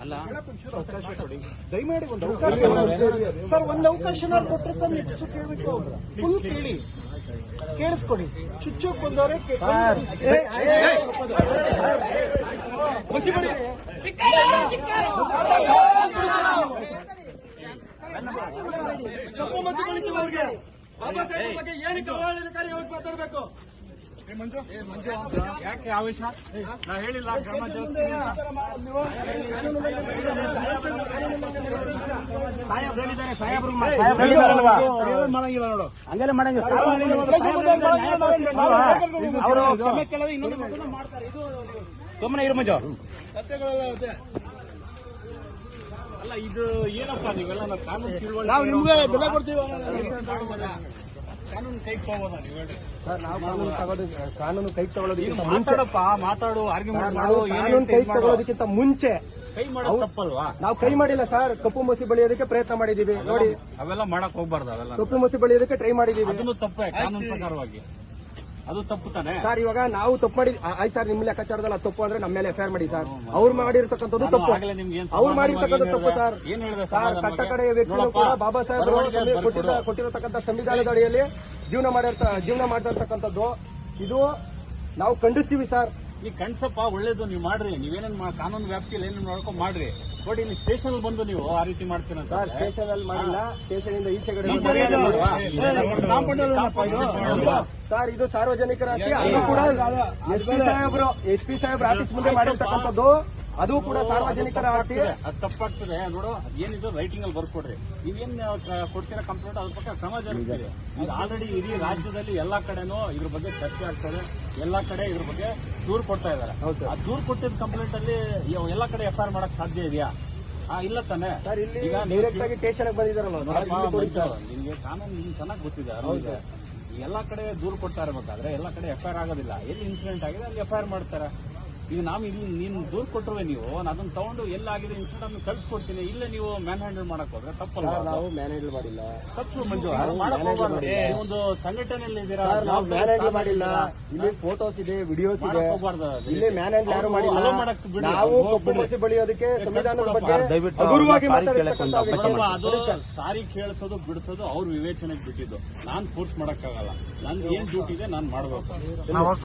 ಒಂಚೂರು ಅವಕಾಶ ಕೊಡಿ. ದಯಮಾಡಿ ಒಂದು ಅವಕಾಶ ಸರ್ ಒಂದು ಅವಕಾಶ ಕೊಟ್ಟಿರ್ತಾರೆ ನೆಕ್ಸ್ಟ್ ಕೇಳಬೇಕು ಫುಲ್ ಕೇಳಿ. ಕೇಳಿಸ್ಕೊಡಿ. ಚುಚ್ಚೋಕ್ ಬಂದವರೇ. ಕಪ್ಪು ಮಚ್ಚು ಕುಳಿತವರಿಗೆ ಬಾಬಾ ಸಾಹೇಬ್ ಬಗ್ಗೆ ಏನಕ್ಕೆ ಅವಹೇಳನಕಾರಿ ಹೋಗಿ ಮಾತಾಡಬೇಕು? ಯಾಕೆ ಆವೇಶ ನಾ ಹೇಳಿಲ್ಲ ಕ್ರಮ ಜರುಗಿಸ್ತೀನಿ ಅಂತ. ಸಾಹೇಬ್ರು ಹೇಳಿದ್ದಾರೆ, ಸಾಹೇಬ್ರು ಮಾ- ಸಾಹೇಬ್ರು ಹೇಳಿದಾರಲ್ವಾ? ಏನು ಮಾಡಂಗಿಲ್ಲ ಮಾಡಂಗಿಲ್ಲ. ಅವರು ಮಾಡ್ತಾರೆ. ಇದು ಇರು ಅಲ್ಲ ಇದು ಏನಪ್ಪ ನೀವೆಲ್ಲ ನಾವು ಕಾನೂನು ನಾವು ನಿಮ್ಗೆ ಬೆಲೆ ಕೊಡ್ತೀವಿ ಕಾನೂನು ಕೈ ನೀವು ಹೇಳಿ ಸರ್ ನಾವು ಕಾನೂನು ತಗೊಳ್ಳೋದು ಕಾನೂನು ಕೈ ತಗೊಳ್ಳೋದಕ್ಕಿಂತ ಮುಂಚೆ ಮಾತಾಡಪ್ಪ ಮಾತಾಡು ಆರ್ಗ್ಯುಮೆಂಟ್ ಮಾಡು ಕಾನೂನು ಕೈ ತಗೊಳ್ಳೋದಕ್ಕಿಂತ ಮುಂಚೆ ಕೈ ಮಾಡೋದು ತಪ್ಪಲ್ವಾ? ನಾವು ಕೈ ಮಾಡಿಲ್ಲ ಸರ್ ಕಪ್ಪು ಮಸಿ ಬಳಿಯೋದಕ್ಕೆ ಪ್ರಯತ್ನ ಮಾಡಿದೀವಿ ನೋಡಿ. ಅವೆಲ್ಲ ಮಾಡಕ್ ಹೋಗ್ಬಾರ್ದು ಅವೆಲ್ಲ. ಕಪ್ಪು ಮಸಿ ಬಳಿಯೋದಕ್ಕೆ ಟ್ರೈ ಮಾಡಿದೀವಿ ಅದನ್ನು ತಪ್ಪೇ ಕಾನೂನು ಪ್ರಕಾರವಾಗಿ. ಅದು ತಪ್ಪು ತಾನೆ ಸರ್ ಇವಾಗ ನಾವು ತಪ್ಪು ಮಾಡಿ ಆಯ್ತು ಸರ್ ನಿಮ್ಮ ಲೆಕ್ಕಾಚಾರದಲ್ಲಿ ತಪ್ಪು ಅಂದ್ರೆ ನಮ್ಮ ಮೇಲೆ ಎಫ್ಐಆರ್ ಮಾಡಿ ಸರ್ ಅವ್ರು ಮಾಡಿರ್ತಕ್ಕಂಥದ್ದು ತಪ್ಪು ಅವ್ರು ಮಾಡಿರ್ತಕ್ಕಂಥ ತಪ್ಪು ಸರ್ ಸರ್? ಕಟ್ಟ ಕಡೆಯ ವ್ಯಕ್ತಿಗಳು ಕೂಡ ಬಾಬಾ ಸಾಹೇಬ್. ಕೊಟ್ಟಿರತಕ್ಕಂಥ ಸಂವಿಧಾನದ ಅಡಿಯಲ್ಲಿ ಜೀವನ ಮಾಡಿರ್ತ ಜೀವನ ಮಾಡಿರ್ತಕ್ಕಂಥದ್ದು ಇದು ನಾವು ಖಂಡಿಸ್ತೀವಿ ಸರ್ ಈ ಕಣ್ಸಪ್ಪ ಒಳ್ಳೇದು ನೀವು ಮಾಡ್ರಿ ನೀವೇನೇನ್ ಕಾನೂನು ವ್ಯಾಪ್ತಿಯಲ್ಲಿ ಏನೇನು ಮಾಡ್ಕೊಂಡು ಮಾಡ್ರಿ ಬಟ್ ಇಲ್ಲಿ ಸ್ಟೇಷನ್ ಬಂದು ನೀವು ಆ ರೀತಿ ಮಾಡ್ತೀರಂತ ಸರ್ ಸ್ಟೇಷನ್ ಅಲ್ಲಿ ಮಾಡಿಲ್ಲ ಸ್ಟೇಷನ್ ಇಂದ ಈಚೆ ಕಡೆ ಸರ್ ಇದು ಸಾರ್ವಜನಿಕರ ಆಸ್ತಿ. ಅದು ಕೂಡ ಎಸ್ ಪಿ ಸಾಹೇಬ್ರು ಎಸ್ ಪಿ ಸಾಹೇಬ್ರ ಆಫೀಸ್ ಮುಂದೆ ಮಾಡಿರ್ತಕ್ಕಂಥದ್ದು. ಅದು ಕೂಡ ಸಾರ್ವಜನಿಕರ ಆಸ್ತಿ. ಅದು ತಪ್ಪಾಗ್ತದೆ ನೋಡು ಏನಿದ್ರು ರೈಟಿಂಗ್ ಅಲ್ಲಿ ಬರ್ಕೊಡ್ರಿ. ನೀವೇನ್ ಕೊಡ್ತೀರಾ ಕಂಪ್ಲೇಂಟ್ ಅದ್ರ ಪಕ್ಕ ಸಮಾಜ ಈಗ ಆಲ್ರೆಡಿ ಇಡೀ ರಾಜ್ಯದಲ್ಲಿ ಎಲ್ಲಾ ಕಡೆನೂ ಇದ್ರ ಬಗ್ಗೆ ಚರ್ಚೆ ಆಗ್ತದೆ. ಎಲ್ಲಾ ಕಡೆ ಇದ್ರ ಬಗ್ಗೆ ದೂರ್ ಕೊಡ್ತಾ ಇದಾರೆ ಆ ದೂರ್ ಕೊಟ್ಟಿದ್ದ ಕಂಪ್ಲೇಂಟ್ ಅಲ್ಲಿ ಎಲ್ಲಾ ಕಡೆ ಎಫ್ ಆರ್ ಮಾಡಕ್ ಸಾಧ್ಯ ಇದೆಯಾ? ಆ ಇಲ್ಲ ತಾನೆ. ಸರ್ ಇಲ್ಲಿ ಈಗ ಡೈರೆಕ್ಟ್ ಆಗಿ ಸ್ಟೇಷನ್. ಮಂಜು, ನಿಮ್ಗೆ ಕಾನೂನು ನಿಮ್ಗೆ ಚೆನ್ನಾಗಿ ಗೊತ್ತಿದೆ. ಎಲ್ಲಾ ಕಡೆ ದೂರು ಕೊಡ್ತಾ ಇರ್ಬೇಕಾದ್ರೆ ಎಲ್ಲ ಕಡೆ ಎಫ್ ಆಗೋದಿಲ್ಲ. ಎಲ್ಲಿ ಇನ್ಸಿಡೆಂಟ್ ಆಗಿದೆ ಅಲ್ಲಿ ಎಫ್ ಮಾಡ್ತಾರೆ? ಈಗ ನಾವು ಇಲ್ಲಿ ನೀನು ದೂರು ಕೊಟ್ಟರುವೆ ನೀವು ನಾನು ಅದನ್ನ ತಗೊಂಡು ಎಲ್ಲಾಗಿದೆ ಇನ್ಸಿಡೆಂಟ್ ಅನ್ನು ಕಳ್ಸಿಕೊಡ್ತೀನಿ. ಇಲ್ಲ ನೀವು ಮ್ಯಾನ್ ಹ್ಯಾಂಡಲ್ ಮಾಡಕ್ ಹೋದ್ರೆ ತಪ್ಪಲ್ಲ ನಾವು ಮ್ಯಾನೇಜ್ ಮಾಡಿಲ್ಲ. ತಪ್ಪು ಮಂಜು. ಒಂದು ಸಂಘಟನೆಯಲ್ಲಿ ಇದ್ದೀರಾ ನಾವು ಮ್ಯಾನೇಜ್ ಸ್ಥಾನ ಮಾಡಿಲ್ಲ. ಇಲ್ಲಿ ಫೋಟೋಸ್ ಇದೆ ವಿಡಿಯೋಸ್ ಇದೆ. ಇಲ್ಲಿ. ಇಲ್ಲಿ ಮ್ಯಾನೇಜ್ ಯಾರು ಮಾಡಿಲ್ಲ. ನಾವು ಕಪ್ಪು. ಬಳಿಯೋದಕ್ಕೆ ಸಂವಿಧಾನದ ಬಗ್ಗೆ ಸರ್, ದಯವಿಟ್ಟು ಅದು ಕೇಳಿಸೋದು ಬಿಡಿಸೋದು ಅವ್ರ ವಿವೇಚನೆಗೆ ಬಿಟ್ಟಿದ್ದು. ನಾನ್ ಫೋರ್ಸ್ ಮಾಡಕ್ಕಾಗಲ್ಲ. ನನ್ಗೆ ಏನ್ ಡ್ಯೂಟಿ ಇದೆ ನಾನ್ ಮಾಡ್ಬೇಕು.